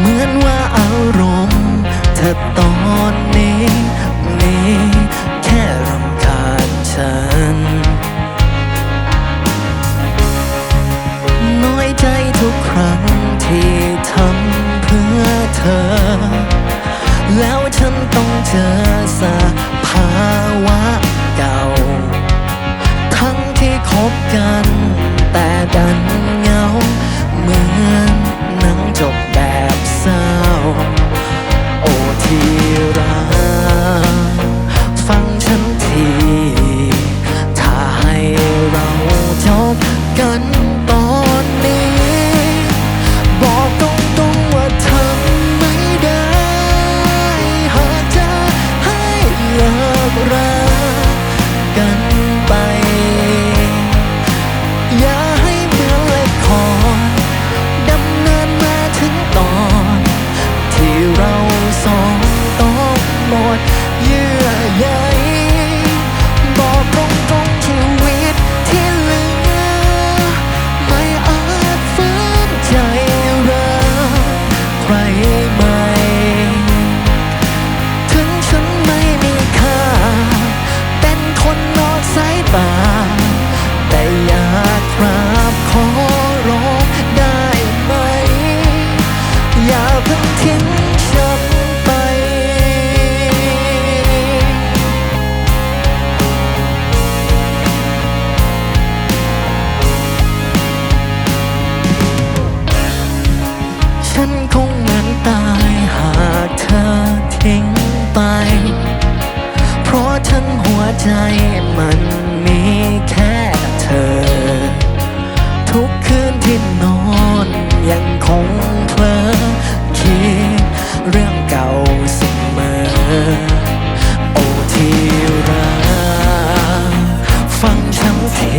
เหมือนว่าอารมณ์เธอตอนนี้นี้แค่รำคาญฉัน น้อยใจทุกครั้งที่ทำเพื่อเธอ แล้วฉันต้องเจอสภาวะเก่า ทั้งที่คบกันแต่ดันเงา ทั้งหัวใจมันมีแค่เธอ ทุกคืนที่นอนยังคงเพลอคิดเรื่องเก่าเสมอ โอ้ที่รักฟังฉันที